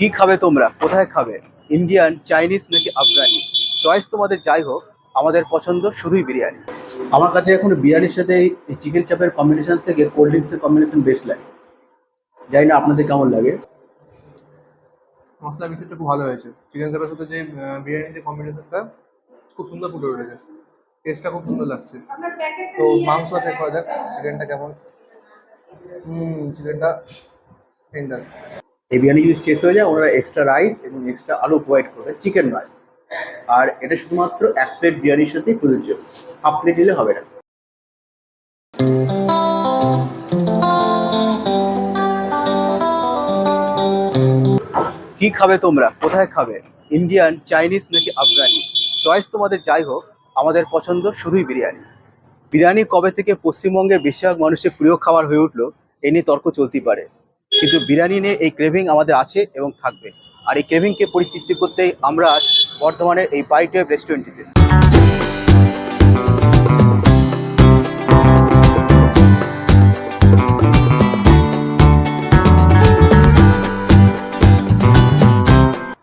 কি খাবে তোমরা? কোথায় খাবে? ইন্ডিয়ান চাইনিজ নাকি আফগানি চয়েস তোমাদের যাই হোক আমাদের পছন্দ শুধুই বিরিয়ানি। আমার কাছে এখন বিরিয়ানির সাথে এই চিকেন চাপের কম্বিনেশন থেকে কোল্ড ড্রিঙ্কসের কম্বিনেশন বেস্ট লাগে। জানি না আপনাদের কেমন লাগে। মশলা মিক্সচারটা খুব ভালো হয়েছে। চিকেন চাপের সাথে যে বিরিয়ানির যে কম্বিনেশনটা খুব সুন্দর ফুটে উঠেছে। টেস্টটা খুব সুন্দর লাগছে। তো মাংস চেক করা যাক চিকেনটা কেমন? হুম চিকেনটা টেন্ডার এই বিরিয়ানি যদি শেষ হয়ে যায়, ওনারা এক্সট্রা রাইস এবং এক্সট্রা আলু প্রোভাইড করবে চিকেন নয় আর এটা শুধুমাত্র এক প্লেট বিরিয়ানির সাথেই প্রযোজ্য। হাফ প্লেট দিলে হবে না। কি খাবে তোমরা? কোথায় খাবে? ইন্ডিয়ান চাইনিজ নাকি আফগানি চয়েস তোমাদের যাই হোক, আমাদের পছন্দ শুধুই বিরিয়ানি। বিরিয়ানি কবে থেকে পশ্চিমবঙ্গের বেশিরভাগ মানুষের প্রিয় খাবার হয়ে উঠল, এ নিয়ে তর্ক চলতেই পারে। কিন্তু বিরিয়ানি নিয়ে এই ক্রেভিং আমাদের আছে এবং থাকবে। আর এই ক্রেভিংকে পরিতৃপ্তি করতেই আমরা আজ বর্ধমানের এই বাইট ওয়েব রেস্টুরেন্টটিতে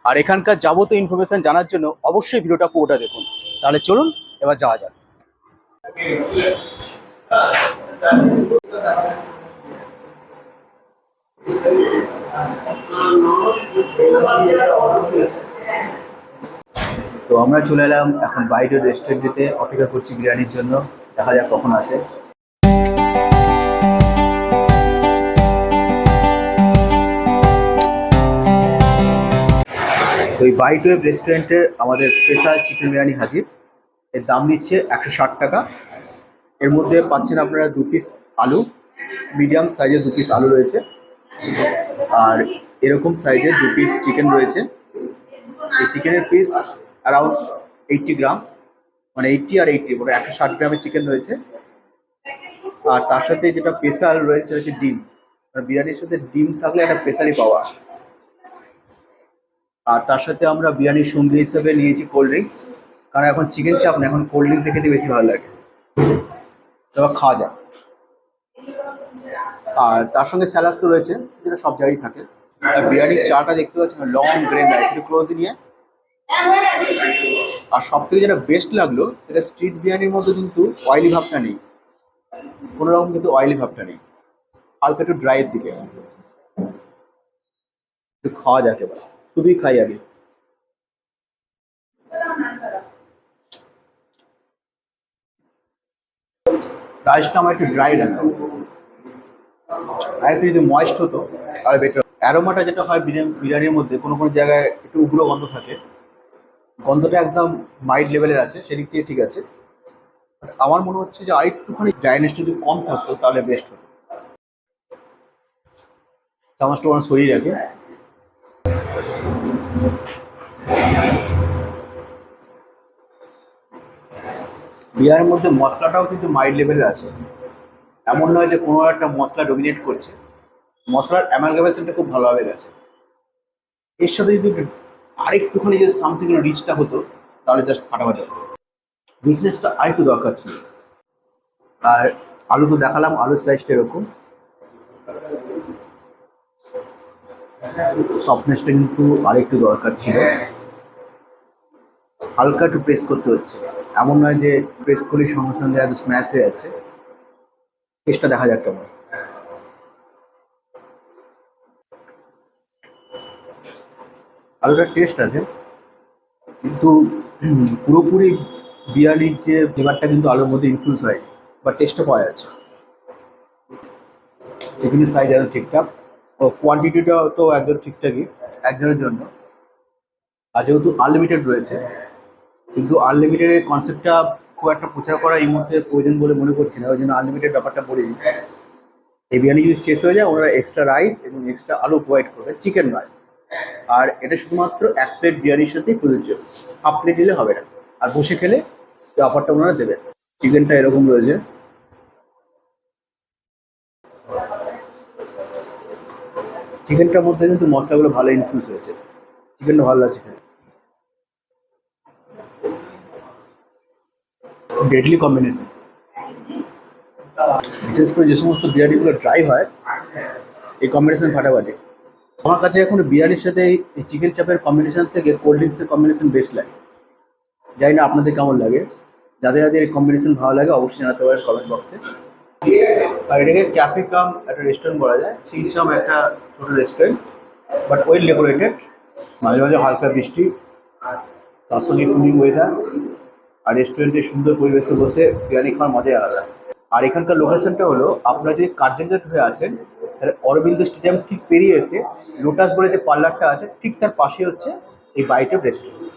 আর এখানকার যাবতীয় ইনফরমেশন জানার জন্য অবশ্যই ভিডিওটা পুরোটা দেখুন। তাহলে চলুন, এবার যাওয়া যাক। তো আমরা চলে এলাম এখন বাইরের রেস্টুরেন্টেতে অপেক্ষা করছি বিরিয়ানির জন্য। দেখা যাক কখন আসে। তো এই বাইট ওয়েব রেস্টুরেন্টের আমাদের স্পেশাল চিকেন বিরিয়ানি হাজির। এর দাম নিচ্ছে একশো ষাট টাকা। এর মধ্যে পাচ্ছেন আপনারা দু পিস আলু। মিডিয়াম সাইজের দু পিস আলু রয়েছে। আর এরকম সাইজের দু পিস চিকেন রয়েছে। এই চিকেনের পিস অ্যারাউন্ড এইটটি গ্রাম মানে এইটটি আর এইটটি মানে একশো ষাট গ্রামের চিকেন রয়েছে। আর তার সাথে যেটা স্পেশাল রয়েছে হচ্ছে ডিম। মানে বিরিয়ানির সাথে ডিম থাকলে একটা স্পেশালই পাওয়া। আর তার সাথে আমরা বিরিয়ানির সঙ্গী হিসেবে নিয়েছি কোল্ড ড্রিঙ্কস কারণ এখন চিকেন চাপ না, এখন কোল্ড ড্রিঙ্কস দেখে বেশি ভালো লাগে। এবার খাওয়া যাক। আর তার সঙ্গে স্যালাড তো রয়েছে, যেটা সব জায়গায় থাকে। বিরিয়ানির চাটা দেখতে পাচ্ছেন, লং গ্রেন রাইস একটু ক্লোজ নিয়ে। আর সব থেকে যেটা বেস্ট লাগল, সেটা স্ট্রিট বিরিয়ানির মধ্যে কিন্তু অয়েলি ভাবটা নেই। কোনো রকম কিন্তু অয়েলি ভাবটা নেই। হালকা একটু ড্রাইয়ের দিকে। একটু খাওয়া যাক এবার। শুধুই খাই আগে। রাইসটা আমার একটু ড্রাই লাগল আর একটু যদি ময়েস্ট হতো আর বেটার অ্যারোমাটা যেটা হয় বিরিয়ানি বিরিয়ানির মধ্যে, কোনো কোনো জায়গায় একটু উগ্র গন্ধ থাকে। গন্ধটা একদম মাইল্ড লেভেলের আছে, সেদিক দিয়ে ঠিক আছে। আমার মনে হচ্ছে যে আরেকটুখানি ড্রাইনেস যদি কম থাকতো, তাহলে বেস্ট হতো। চামচটা ওরা সরিয়ে রাখে। বিয়ারের মধ্যে মশলাটাও কিন্তু মাইল্ড লেভেলের আছে। এমন নয় যে কোনো একটা মশলা ডমিনেট করছে। মশলার অ্যামালগামেশনটা খুব ভালোভাবে গেছে। এর সাথে যদি আরেকটুখানি যদি সামথিং রিচটা হতো, তাহলে জাস্ট ফাটাফাটি হতো। বিজনেসটা আরেকটু দরকার ছিল। আর আলু তো দেখালাম, আলুর সাইজটা এরকম। সফটনেসটা কিন্তু আরেকটু দরকার ছিল। হালকা একটু প্রেস করতে হচ্ছে। এমন নয় যে প্রেস করলে সঙ্গে সঙ্গে স্ম্যাশ হয়ে যাচ্ছে। টেস্টটা দেখা যাক কেমন। আলুটার টেস্ট আছে। কিন্তু পুরোপুরি বিরিয়ানির যে ফ্লেভারটা কিন্তু আলুর মধ্যে ইনফিউজ হয়, বা টেস্টটা পাওয়া যাচ্ছে। চিকেনের সাইজ একদম ঠিকঠাক। ও কোয়ান্টিটিটা তো একদম ঠিকঠাকই, একজনের জন্য। আর যেহেতু আনলিমিটেড রয়েছে, কিন্তু আনলিমিটেডের কনসেপ্টটা খুব একটা প্রচার করা এই মুহূর্তে প্রয়োজন বলে মনে করছি না। ওই জন্য আনলিমিটেড ব্যাপারটা বলি এই বিরিয়ানি যদি শেষ হয়ে যায়, ওনারা এক্সট্রা রাইস এবং এক্সট্রা আলু প্রোভাইড করবে। চিকেন নয় আর এটা শুধুমাত্র এক প্লেট বিরিয়ানির সাথেই প্রযোজ্য। হাফ প্লেট দিলে হবে না। আর বসে খেলে এই অফারটা ওনারা দেবে চিকেনটা এরকম রয়েছে। চিকেনটার মধ্যে কিন্তু মশলাগুলো ভালো ইনফিউজ হয়েছে। চিকেনটা ভালো লাগছে খেতে। ডেডলি কম্বিনেশন বিশেষ করে যে সমস্ত বিরিয়ানিগুলো ড্রাই হয়, এই কম্বিনেশন ফাটাফাটি। আমার কাছে এখন বিরিয়ানির সাথে এই চিকেন চাপের কম্বিনেশন থেকে কোল্ড ড্রিঙ্কসের কম্বিনেশন বেস্ট লাগে। জানি না আপনাদের কেমন লাগে। যাদের যাদের এই কম্বিনেশন ভালো লাগে, অবশ্যই জানাতে পারেন কমেন্ট বক্সে আর এটাকে ক্যাফে কাম একটা রেস্টুরেন্ট বলা যায়। চিনচাম একটা ছোটো রেস্টুরেন্ট বাট ওয়েল ডেকোরেটেড মাঝে মাঝে হালকা বৃষ্টি তার সঙ্গে কুলিং ওয়েদার আর রেস্টুরেন্টে সুন্দর পরিবেশে বসে বিরিয়ানি খাওয়ার মজাই আলাদা। আর এখানকার লোকেশনটা হলো, আপনারা যদি কার্জেন্টেড হয়ে আসেন তাহলে অরবিন্দ স্টেডিয়াম ঠিক পেরিয়ে এসে লোটাস বলে যে পার্লারটা আছে, ঠিক তার পাশে হচ্ছে এই বাইটের রেস্টুরেন্ট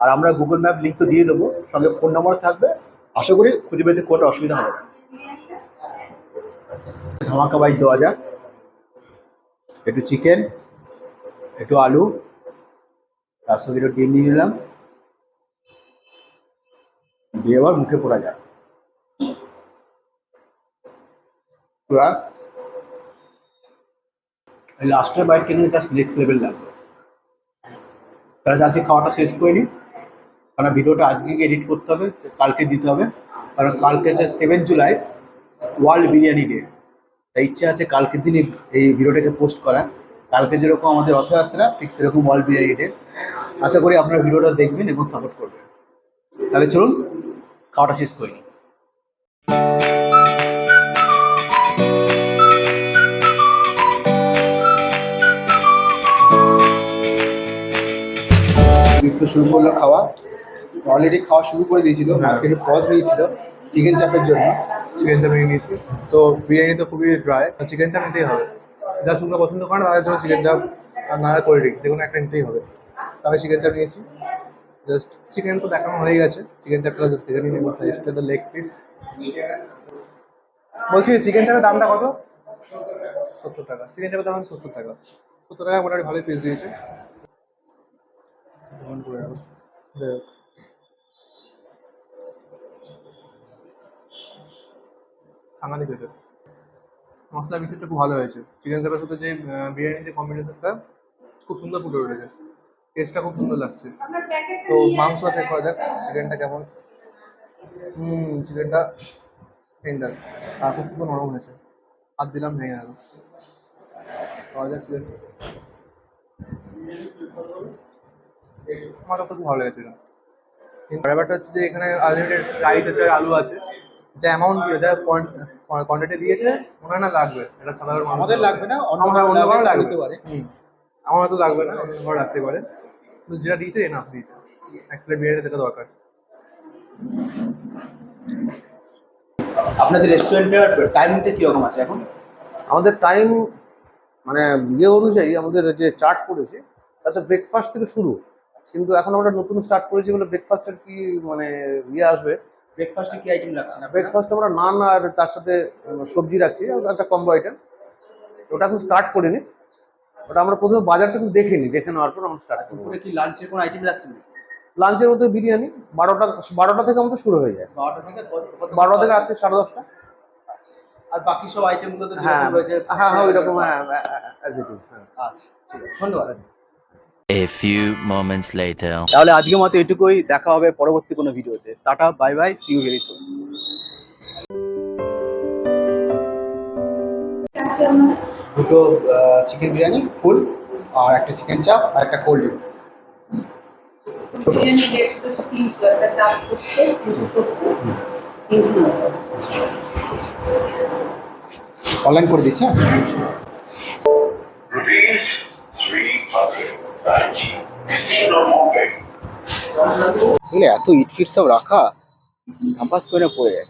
আর আমরা গুগল ম্যাপ লিঙ্ক তো দিয়ে দেবো, সঙ্গে ফোন নাম্বার থাকবে। আশা করি খুঁজে পেতে কোনো অসুবিধা হবে না। ধামাকা বাইট দেওয়া যাক। একটু চিকেন একটু আলু, তার সঙ্গে একটু ডিম নিয়ে নিলাম। দিয়ে আবার মুখে পড়া যাক। পুরা লাস্টের বাইটটা কিন্তু জাস্ট নেক্সট লেভেল লাগবে। তাহলে আজকে খাওয়াটা শেষ করে নিই। কারণ ভিডিওটা আজকে এডিট করতে হবে, কালকে দিতে হবে। কারণ কালকে হচ্ছে seven July world biryani day তাই ইচ্ছে আছে কালকের দিনই এই ভিডিওটাকে পোস্ট করা কালকে যেরকম আমাদের রথযাত্রা, ঠিক সেরকম ওয়ার্ল্ড বিরিয়ানি ডে আশা করি আপনারা ভিডিওটা দেখবেন এবং সাপোর্ট করবেন। তাহলে চলুন, খাওয়াটা শেষ করে দীপ্ত শুরু করল খাওয়া। অলরেডি খাওয়া শুরু করে দিয়েছিল। হ্যাঁ। আজকে একটু পজ নিয়েছিল চিকেন চাপের জন্য। চিকেন চাপ নিয়ে নিয়েছি। তো বিরিয়ানি তো খুবই ড্রাই চিকেন চাপ নিতেই হবে। যা শুকনো পছন্দ করে তাদের জন্য চিকেন চাপ আর না কোল্ড ড্রিঙ্ক যে কোনো একটা নিতেই হবে। তাহলে চিকেন চাপ নিয়েছি। জাস্ট চিকেন তো দেখানো হয়ে গেছে। চিকেন চাপটা জাস্ট দেখে নিয়ে নেব সাইজটা লেগ পিস বলছি চিকেন চাপের দামটা কত? সত্তর টাকা। চিকেন চাপের দাম সত্তর টাকা। সত্তর টাকা মোটামুটি ভালোই পিস দিয়েছে। অন করে রাখো। যাই হোক। সাংঘাতিক হয়েছে মশলা মিক্সচারটা খুব ভালো হয়েছে। চিকেন চাপের সাথে যে আহ, বিরিয়ানির যে কম্বিনেশনটা খুব সুন্দর ফুটে উঠেছে। টেস্টটা খুব সুন্দর লাগছে। তো মাংস চেক করা যাক চিকেনটা কেমন। হুম চিকেনটা টেন্ডার আর খুব সুন্দর নরম হয়েছে। হাত দিলাম ভেঙে গেল। পাওয়া যাক চিকেন আমার তো খুব ভালো লেগেছে কিন্তু ব্যাপারটা হচ্ছে যে এখানে আনলিমিটেড রাইস আছে আলু আছে যে অ্যামাউন্ট দিয়ে যা কোয়ান্টিটি দিয়েছে হয় না লাগবে। এটা সাধারণ আমাদের লাগবে না অন্য কারও লাগবে দিতে পারে। হুম আমার হয়তো লাগবে না অন্য কারও রাখতে পারে। কিন্তু যেটা দিয়েছে এনাফ দিয়েছে। এক প্লেট বিরিয়ানি যেটা দরকার। আপনাদের রেস্টুরেন্টের টাইমিংটা কীরকম আছে এখন? আমাদের টাইম মানে ইয়ে অনুযায়ী আমাদের যে চার্ট করেছে তাতে ব্রেকফাস্ট থেকে শুরু। কিন্তু এখন আমরা নতুন স্টার্ট করেছি বলে ব্রেকফাস্টের কি মানে ইয়ে আসবে? ব্রেকফাস্টে কি আইটেম লাগছে না ব্রেকফাস্ট আমরা নান আর তার সাথে সবজি রাখছি একটা কম্বো আইটেম ওটা এখন স্টার্ট করিনি। ওটা আমরা প্রথমে বাজারটা একটু দেখে নিই দেখে নেওয়ার পর আমরা স্টার্ট দুপুরে কি লাঞ্চের কোনো আইটেম রাখছেন নাকি? লাঞ্চের মধ্যে বিরিয়ানি বারোটা বারোটা থেকে আমাদের শুরু হয়ে যায়। বারোটা থেকে বারোটা থেকে রাত্রি সাড়ে দশটা। আচ্ছা। আর বাকি সব আইটেমগুলো তো হ্যাঁ হ্যাঁ হ্যাঁ ওইরকম হ্যাঁ অ্যাজ ইট ইজ হ্যাঁ। আচ্ছা ঠিক আছে, ধন্যবাদ। A few moments later. তাহলে আজকের মতো এটুকুই দেখা হবে পরবর্তী কোনো ভিডিওতে। Tata bye bye see you very soon দুটো চিকেন বিরিয়ানি ফুল আর একটা চিকেন চাপ আর একটা কোল্ড ড্রিঙ্কস ছোট। বিরিয়ানি দেড়শো তিনশো একটা চার সত্তর তিনশো সত্তর তিনশো নব্বই। অনলাইন করে দিচ্ছে? বুঝলে এত ইট ফিট সব রাখা ক্যাম্পাস করে পড়ে যায়।